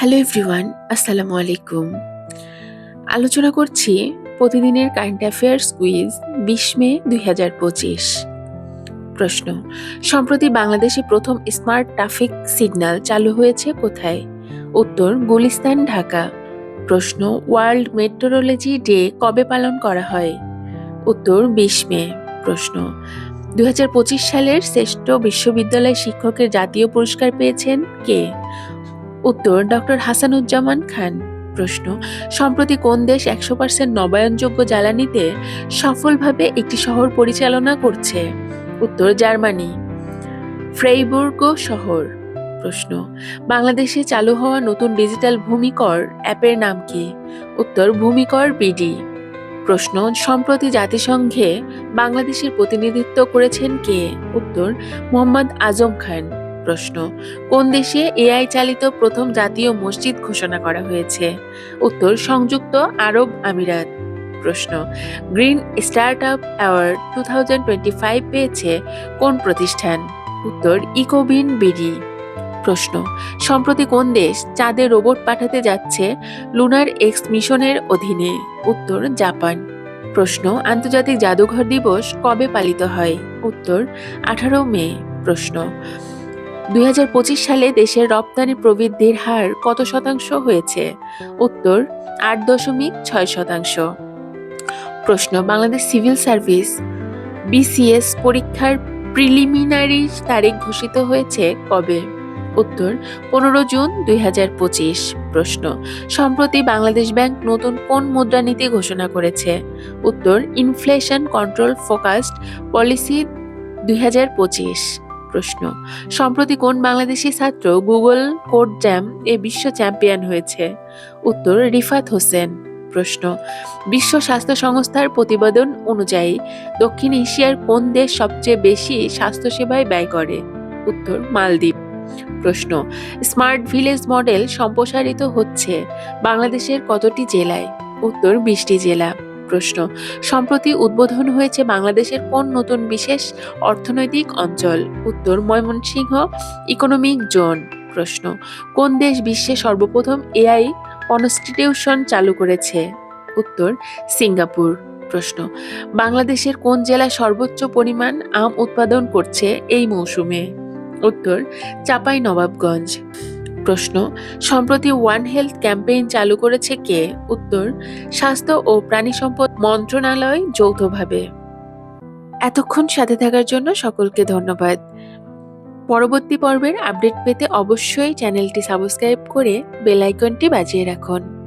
Hello everyone, আসসালামু আলাইকুম। আলোচনা করছি প্রতিদিনের কারেন্ট অ্যাফেয়ার্স কুইজ বিশ মে দুই হাজার পঁচিশ। প্রশ্ন, সম্প্রতি বাংলাদেশে প্রথম স্মার্ট ট্রাফিক সিগন্যাল চালু হয়েছে কোথায়? উত্তর, গুলিস্তান, ঢাকা। প্রশ্ন, ওয়ার্ল্ড মেট্রোলজি ডে কবে পালন করা হয়? উত্তর, বিশ মে। প্রশ্ন, দুই হাজার পঁচিশ সালের শ্রেষ্ঠ বিশ্ববিদ্যালয় শিক্ষকের জাতীয় পুরস্কার পেয়েছেন কে? উত্তর ডক্টর হাসানুজ্জামান খান। প্রশ্ন, সম্প্রতি কোন দেশ একশো পার্সেন্ট নবায়নযোগ্য জ্বালানিতে সফলভাবে একটি শহর পরিচালনা করছে? উত্তর, জার্মানি। ফ্রেইবুর্গ শহর। প্রশ্ন, বাংলাদেশে চালু হওয়া নতুন ডিজিটাল ভূমিকর অ্যাপের নাম কি? উত্তর, ভূমিকর বিডি। প্রশ্ন, সম্প্রতি জাতিসংঘে বাংলাদেশের প্রতিনিধিত্ব করেছেন কে? উত্তর, মোহাম্মদ আজম খান। প্রশ্ন। কোন দেশে এআই চালিত প্রথম জাতীয় মসজিদ ঘোষণা করা হয়েছে? উত্তর, সংযুক্ত আরব আমিরাত। প্রশ্ন, green startup award two thousand twenty five পেয়েছে কোন প্রতিষ্ঠান? উত্তর, ইকোবিন বিডি। প্রশ্ন, সম্প্রতি কোন দেশ চাঁদে রোবট পাঠাতে যাচ্ছে লুনার এক্স মিশনের অধীনে? উত্তর, জাপান। প্রশ্ন, আন্তর্জাতিক জাদুঘর দিবস কবে পালিত হয়? উত্তর, আঠারো মে। প্রশ্ন দুই হাজার পঁচিশ সালে দেশের রপ্তানি প্রবৃদ্ধির হার কত শতাংশ হয়েছে? উত্তর, আট দশমিক ছয় শতাংশ। প্রশ্ন, বাংলাদেশ সিভিল সার্ভিস বিসিএস পরীক্ষার প্রিলিমিনারি তারিখ ঘোষিত হয়েছে কবে? উত্তর, পনেরো জুন দুই হাজার পঁচিশ। প্রশ্ন, সম্প্রতি বাংলাদেশ ব্যাংক নতুন কোন মুদ্রানীতি ঘোষণা করেছে? উত্তর, ইনফ্লেশন কন্ট্রোল ফোকাসড পলিসি দুই হাজার পঁচিশ। প্রশ্ন। সম্প্রতি কোন বাংলাদেশি ছাত্র গুগল কোড জ্যাম এ বিশ্ব চ্যাম্পিয়ন হয়েছে? উত্তর, রিফাত হোসেন। প্রশ্ন, বিশ্ব স্বাস্থ্য সংস্থার প্রতিবেদন অনুযায়ী দক্ষিণ এশিয়ার কোন দেশ সবচেয়ে বেশি স্বাস্থ্যসেবায় ব্যয় করে? উত্তর, মালদ্বীপ। প্রশ্ন, স্মার্ট ভিলেজ মডেল সম্প্রসারিত হচ্ছে বাংলাদেশের কতটি জেলায়? উত্তর, বিশটি জেলা। প্রশ্ন। সম্প্রতি উদ্বোধন হয়েছে বাংলাদেশের কোন নতুন বিশেষ অর্থনৈতিক অঞ্চল? উত্তর, ময়মনসিংহ ইকোনমিক জোন। প্রশ্ন, কোন দেশ বিশ্বে সর্বপ্রথম এআই কনস্টিটিউশন চালু করেছে? উত্তর, সিঙ্গাপুর। প্রশ্ন, বাংলাদেশের কোন জেলা সর্বোচ্চ পরিমাণ আম উৎপাদন করছে এই মৌসুমে? উত্তর, চাপাই নবাবগঞ্জ। প্রশ্ন, সম্প্রতি ওয়ান হেলথ ক্যাম্পেইন চালু করেছে কে? উত্তর, স্বাস্থ্য ও প্রাণী সম্পদ মন্ত্রণালয় যৌথভাবে। এতক্ষণ সাথে থাকার জন্য সকলকে ধন্যবাদ। পরবর্তী পর্বের আপডেট পেতে অবশ্যই চ্যানেলটি সাবস্ক্রাইব করে বেল আইকনটি বাজিয়ে রাখুন।